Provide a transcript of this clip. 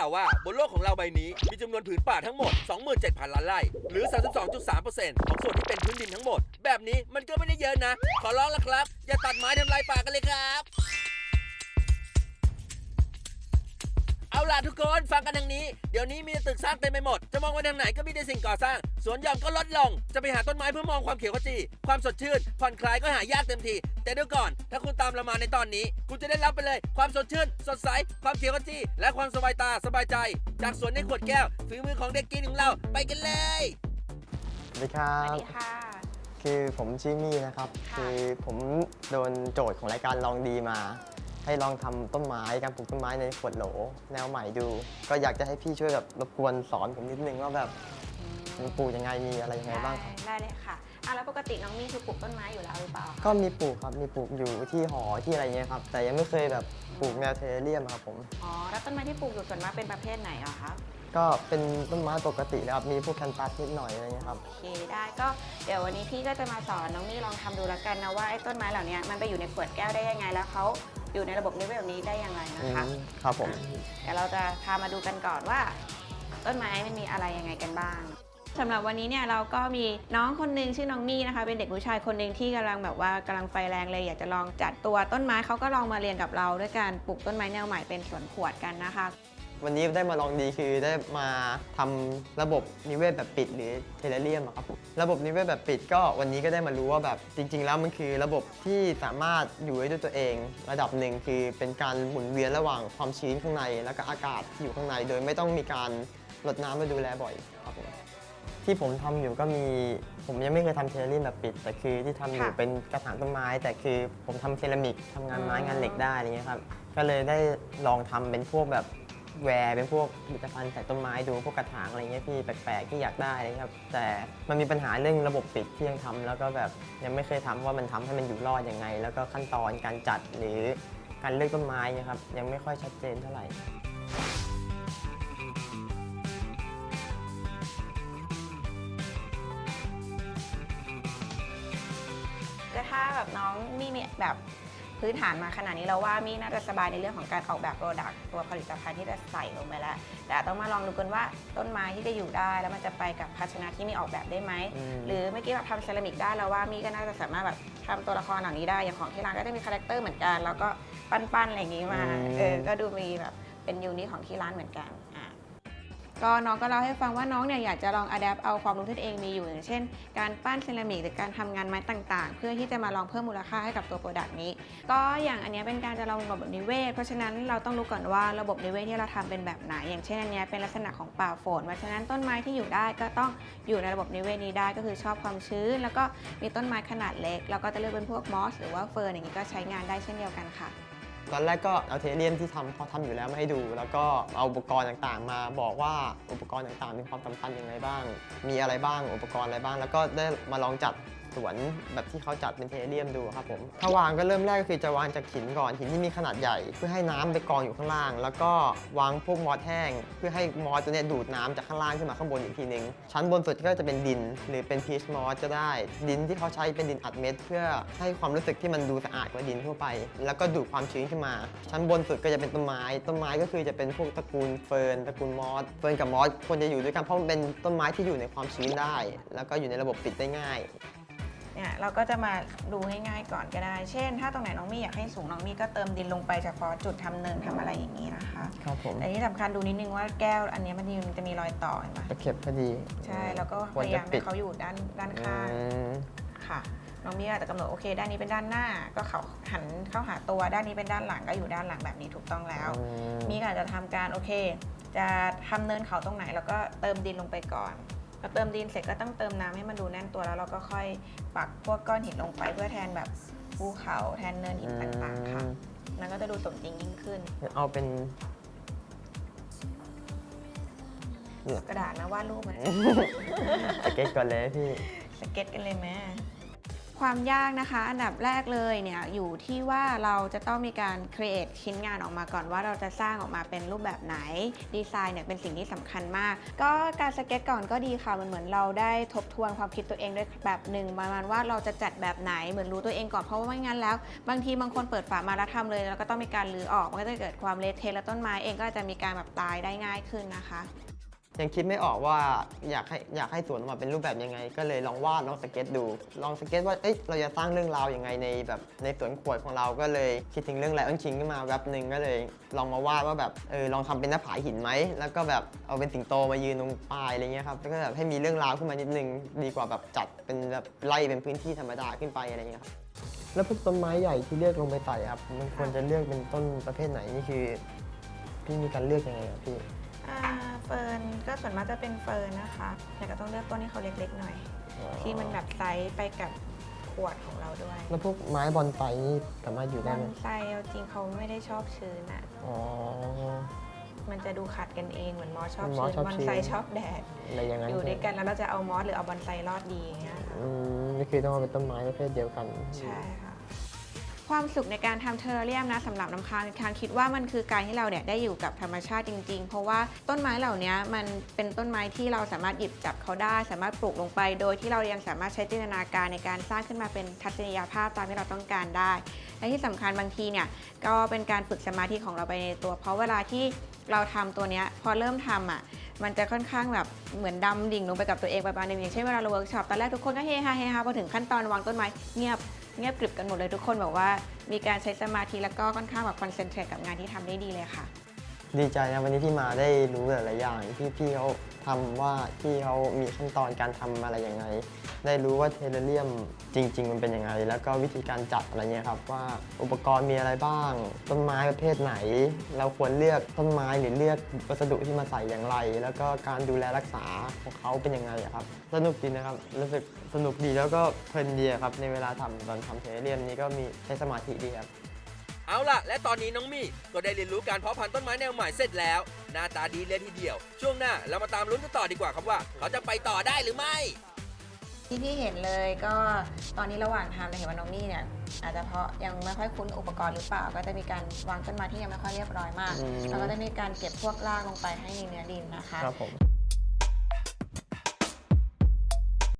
ล่าว่าบนโลกของเราใบนี้มีจำนวนผืนป่าทั้งหมด 27,000 ล้านไร่ หรือ 32.3%ของส่วนที่เป็นพื้นดินทั้งหมด แบบนี้มันก็ไม่ได้เยอะนะ ขอร้องละครับ อย่าตัดไม้ทำลายป่ากันเลยครับ เอาล่ะทุกคนฟังกันทางนี้ เดี๋ยวนี้มีแต่ตึกสร้างเต็มไปหมด จะมองไปทางไหนก็มีแต่สิ่งก่อสร้าง สวนหย่อมก็ลดลง จะไปหาต้นไม้เพื่อมองความเขียวขจี ความสดชื่น ผ่อนคลายก็หายากเต็มที แต่เดี๋ยวก่อน ถ้าคุณตามเรามาในตอนนี้ คุณจะได้รับไปเลย ความสดชื่น สดใส ความเขียวขจี และความสบายตาสบายใจ จากสวนในขวดแก้ว ฝีมือของเด็กกินของเรา ไปกันเลย สวัสดีครัสวัสบ ดีค่ะ คือผมชื่อมี่นะครับ ค่ะ คือผมโดนโจทย์ของรายการลองดีมา ให้ลองทำต้นไม้การปลูกต้นไม้ในขวดโหล แนวใหม่ดู ก็อยากจะให้พี่ช่วยแบบรบกวนสอนผมนิดนึงว่าแบบมันปลูกยังไงมีอะไรยังไงบ้างครับ ได้เลยค่ะอะแล้วปกติน้องมี่คือปลูกต้นไม้อยู่แล้วหรือเปล่าก็มีปลูกครับมีปลูกอยู่ที่หอที่อะไรเงี้ยครับ แต่ยังไม่เคยแบบปลูกแนวเทเรียมครับผม อ๋อแล้วต้นไม้ที่ปลูกอยู่ส่วนมากเป็นประเภทไหนอะคะก็เป็นต้นไม้ปกตินะครับ มีพวกแคนตัสนิดหน่อยอะไรเงี้ยครับ โอเคได้ก็เดี๋ยววันนี้พี่ก็จะมาสอนน้องมี่ลองทำดูแล้วกันนะว่าไอ้ต้นไม้เหล่านี้มันไปอยู่ในขวดแก้วได้ยังไงแล้วเขา อยู่ในระบบนิเวศแบบนี้ได้ยังไงนะคะอืมครับผม เดี๋ยวเราจะพามาดูกันก่อนว่า ต้นไม้มันมีอะไรยังไงกันบ้างสำหรับวันนี้เนี่ยเราก็มีน้องคนหนึงชื่อน้องมี่นะคะ เป็นเด็กผู้ชายคนหนึ่งที่กำลังแบบว่ากำลังไฟแรงเลยอยากจะลองจัดตัวต้นไม้เขาก็ลองมาเรียนกับเราด้วยการปลูกต้นไม้แนวใหม่เป็นสวนขวดกันนะคะ วันนี้ได้มาลองดีคือได้มาทำระบบนิเวศแบบปิดหรือเทเลเรียมครับผมระบบนิเวศแบบปิดก็วันนี้ก็ได้มารู้ว่าแบบจริง ๆ แล้วมันคือระบบที่สามารถอยู่ได้ด้วยตัวเอง ระดับหนึ่งคือเป็นการหมุนเวียนระหว่างความชื้นข้างใน แล้วก็อากาศที่อยู่ข้างใน โดยไม่ต้องมีการรดน้ำและดูแลบ่อยครับผมที่ผมทำอยู่ก็มีผมยังไม่เคยทำเทเลเรียมแบบปิด แต่คือที่ทำอยู่เป็นกระถางต้นไม้ แต่คือผมทำเซรามิกทำงานไม้งานเหล็กได้อะไรเงี้ยครับก็เลยได้ลองทำเป็นพวกแบบ แวร์เป็นพวกผลิตภัณฑ์ใส่ต้นไม้ดูพวกกระถางอะไรเงี้ยพี่แปลกๆที่อยากได้อะไรเงี้ยครับ แต่มันมีปัญหาเรื่องระบบปิดที่ยังทำแล้วก็แบบยังไม่เคยทำว่ามันทำให้มันอยู่รอดยังไง แล้วก็ขั้นตอนการจัดหรือการเลือกต้นไม้นะครับยังไม่ค่อยชัดเจนเท่าไหร่ก็ถ้าแบบน้องมี่มีแบบ พื้นฐานมาขนาดนี้เราว่ามี่น่าจะสบายในเรื่องของการออกแบบโปรดักต์ตัวผลิตภัณฑ์ที่จะใส่ลงไปแล้ว แต่ต้องมาลองดูกันว่าต้นไม้ที่จะอยู่ได้แล้วมันจะไปกับภาชนะที่มีออกแบบได้ไหมอืมหรือเมื่อกี้แบบทำเซรามิกได้แล้วว่ามี่ก็น่าจะสามารถแบบทำตัวละครเหล่านี้ได้อย่างของที่ร้านก็จะมีคาแรคเตอร์เหมือนกันแล้วก็ปั้นๆอะไรอย่างนี้มาเออก็ดูมีแบบเป็นยูนิคของที่ร้านเหมือนกันอะ ก็น้องก็เล่าให้ฟังว่าน้องเนี่ยอยากจะลองอัดแอปเอาความรู้ที่ตัวเองมีอยู่อย่างเช่น การปั้นเซรามิกหรือการทำงานไม้ต่างๆ เพื่อที่จะมาลองเพิ่มมูลค่าให้กับตัวโปรดักต์นี้ ก็อย่างอันเนี้ยเป็นการจะลองระบบนิเวศ เพราะฉะนั้นเราต้องรู้ก่อนว่าระบบนิเวศที่เราทำเป็นแบบไหน อย่างเช่นอันเนี้ยเป็นลักษณะของป่าฝน เพราะฉะนั้นต้นไม้ที่อยู่ได้ก็ต้องอยู่ในระบบนิเวศนี้ได้ก็คือชอบความชื้น แล้วก็มีต้นไม้ขนาดเล็ก แล้วก็จะเลือกเป็นพวกมอสหรือว่าเฟิร์นอย่างนี้ก็ใช้งานได้เช่นเดียวกันค่ะ ตอนแรกก็เอาเทเรียมที่ทำเขาทำอยู่แล้วมาให้ดู แล้วก็เอาอุปกรณ์ต่างๆ มาบอกว่าอุปกรณ์ต่างๆ มีความสำคัญยังไงบ้าง มีอะไรบ้างอุปกรณ์อะไรบ้าง แล้วก็ได้มาลองจัด สวนแบบที่เขาจัดเป็นเทเรียมดูครับผมถ้าวางก็เริ่มแรกก็คือจะวางจากหินก่อนหินที่มีขนาดใหญ่ เพื่อให้น้ำไปกองอยู่ข้างล่าง แล้วก็วางพวกมอสแห้ง เพื่อให้มอสตัวนี้ดูดน้ำจากข้างล่างขึ้นมาข้างบนอีกทีนึง ชั้นบนสุดก็จะเป็นดิน หรือเป็นพีชมอสก็ได้ ดินที่เขาใช้เป็นดินอัดเม็ด เพื่อให้ความรู้สึกที่มันดูสะอาดกว่าดินทั่วไป แล้วก็ดูดความชื้นขึ้นมา ชั้นบนสุดก็จะเป็นต้นไม้ ต้นไม้ก็คือจะเป็นพวกตระกูลเฟิร์นตระกูลมอสเฟิร์นกับมอสควรจะอยู่ด้วยกันเพราะมันเป็นต้นไม้ที่อยู่ในความชื้นได้ แล้วก็อยู่ในระบบปิดได้ง่าย เนี่ยเราก็จะมาดูให้ง่ายก่อนก็ได้ เช่น ถ้าตรงไหนน้องมี่อยากให้สูงน้องมี่ก็เติมดินลงไปเฉพาะจุดทำเนินทำอะไรอย่างนี้นะคะครับผมแต่ที่สำคัญดูนิดนึงว่าแก้วอันเนี้ยมันมันจะมีรอยต่อเห็นไหมตะเข็บพอดี ใช่แล้วก็คพวรยาจะยามปิให้ดเขาอยู่ด้านด้านอืข้างมค่ะน้องมี่อาจจะกำหนดโอเค ด้านนี้เป็นด้านหน้าก็เขาหันเข้าหาตัวด้านนี้เป็นด้านหลังก็อยู่ด้านหลังแบบนี้ถูกต้องแล้วอืมมีก็อาจจะทำการโอเค จะทำเนินเขาตรงไหน แล้วก็เติมดินลงไปก่อน พอเติมดินเสร็จก็ต้องเติมน้ำให้มันดูแน่นตัวแล้วเราก็ค่อยปักพวกก้อนหินลงไปเพื่อแทนแบบภูเขาแทนเนินหินต่างๆค่ะ มันก็จะดูสมจริงยิ่งขึ้น เอาเป็นกระดาษนะวาดรูปมัน สเก็ตก่อนเลยพี่ สเก็ตกันเลยไหม ความยากนะคะ อันดับแรกเลยเนี่ยอยู่ที่ว่าเราจะต้องมีการ create ชิ้นงานออกมาก่อนว่าเราจะสร้างออกมาเป็นรูปแบบไหนดีไซน์เนี่ยเป็นสิ่งที่สำคัญมาก ก็การสเก็ตก่อนก็ดีค่ะมันเหมือนเราได้ทบทวนความคิดตัวเองด้วยแบบหนึ่งประมาณว่าเราจะจัดแบบไหนเหมือนรู้ตัวเองก่อนเพราะว่าไม่งั้นแล้ว บางทีบางคนเปิดฝามาแล้วทำเลยแล้วก็ต้องมีการรื้อออกมันก็จะเกิดความเละเทะและต้นไม้เองก็จะมีการแบบตายได้ง่ายขึ้นนะคะ ยังคิดไม่ออกว่าอยากให้อยากให้สวนออกมาเป็นรูปแบบยังไง ก็เลยลองวาดลองสเก็ตดู ลองสเก็ตว่าเอ๊ะเราจะสร้างเรื่องราวยังไงในแบบในสวนขวดของเราก็เลยคิดถึงเรื่องไลออนคิงขึ้นมาแวบหนึ่งก็เลย ลองมาวาดว่าแบบเออลองทำเป็นหน้าผาหินไหมแล้วก็แบบเอาเป็นสิงโตมายืนตรงปลายอะไรเงี้ยครับแล้วก็แบบให้มีเรื่องราวขึ้นมานิดนึงดีกว่าแบบจัดเป็นแบบไล่เป็นพื้นที่ธรรมดาขึ้นไปอะไรเงี้ยครับแล้วพวกต้นไม้ใหญ่ที่เลือกลงไปไต่ครับมันควรจะเลือกเป็นต้นประเภทไหนนี่คือ พี่มีการเลือกยังไงครับพี่อ่าเฟิร์นก็ส่วนมากจะเป็นเฟิร์นนะคะแต่ก็ต้องเลือกต้นที่เขาเล็กๆหน่อย ที่มันแบบไซส์ไปกับขวดของเราด้วย แล้วพวกไม้บอลไฟนี่สามารถอยู่บได้อไหมลไซเอาจริงเขาไม่ได้ชอบชื้นอะ อ๋อ มันจะดูขัดกันเองเหมือนมอสชอบมอสชื้นชอบบอลชื้นไซชอบแดด อะไรอย่างนั้นอยู่ด้วยกันแล้วเราจะเอามอสหรือเอาบอลไซรอดดีอย่างเงี้ยค่ะอืมนี่คือต้องเอาเป็นต้นไม้ประเภทเดียวกัน ใช่ค่ะ ความสุขในการทำเทอร์เรียมนะสำหรับน้ำค้างค้างคิดว่ามันคือการที่เราเนี่ยได้อยู่กับธรรมชาติจริง ๆ เพราะว่าต้นไม้เหล่านี้มันเป็นต้นไม้ที่เราสามารถหยิบจับเขาได้ สามารถปลูกลงไป โดยที่เรายังสามารถใช้จินตนาการในการสร้างขึ้นมาเป็นทัศนียภาพตามที่เราต้องการได้ และที่สำคัญบางทีเนี่ยก็เป็นการฝึกสมาธิของเราไปในตัว เพราะเวลาที่เราทำตัวเนี้ยพอเริ่มทำอะมันจะค่อนข้างแบบเหมือนดำดิ่งลงไปกับตัวเองประมาณนึงอย่างเช่นเวลาเราเวิร์กช็อปตอนแรกทุกคนก็เฮฮาเฮฮาพอถึงขั้นตอนวางต้นไม้เงียบ เงียบกริบกันหมดเลยทุกคนแบบว่า มีการใช้สมาธิแล้วก็ค่อนข้างแบบคอนเซนเทรตกับงานที่ทำได้ดีเลยค่ะ ดีใจนะวันนี้ที่มาได้รู้หลายๆอย่างที่พี่เขาทำว่าพี่เขามีขั้นตอนการทำอะไรยังไง ได้รู้ว่าเทเลเรียมจริง ๆ มันเป็นยังไง แล้วก็วิธีการจัดอะไรเงี้ยครับว่าอุปกรณ์มีอะไรบ้าง ต้นไม้ประเภทไหน เราควรเลือกต้นไม้หรือเลือกวัสดุที่มาใส่อย่างไร แล้วก็การดูแลรักษาของเขาเป็นยังไงครับสนุกดีนะครับรู้สึกสนุกดีแล้วก็เพลินดีครับในเวลาทำตอนทำเทเลเรียมนี้ก็มีใช้สมาธิดีครับ เอาล่ะ และตอนนี้น้องมี่ก็ได้เรียนรู้การเพาะพันธุ์ต้นไม้แนวใหม่เสร็จแล้ว หน้าตาดีเลยทีเดียว ช่วงหน้าเรามาตามลุ้นกันต่อดีกว่าครับว่า เขาจะไปต่อได้หรือไม่ ที่พี่เห็นเลยก็ตอนนี้ระหว่างทำเราเห็นว่าน้องมี่เนี่ยอาจจะเพราะยังไม่ค่อยคุ้นอุปกรณ์หรือเปล่า ก็จะมีการวางต้นไม้ที่ยังไม่ค่อยเรียบร้อยมากอืมแล้วก็จะมีการเก็บพวกรากลงไปให้ในเนื้อดินนะคะ ครับผม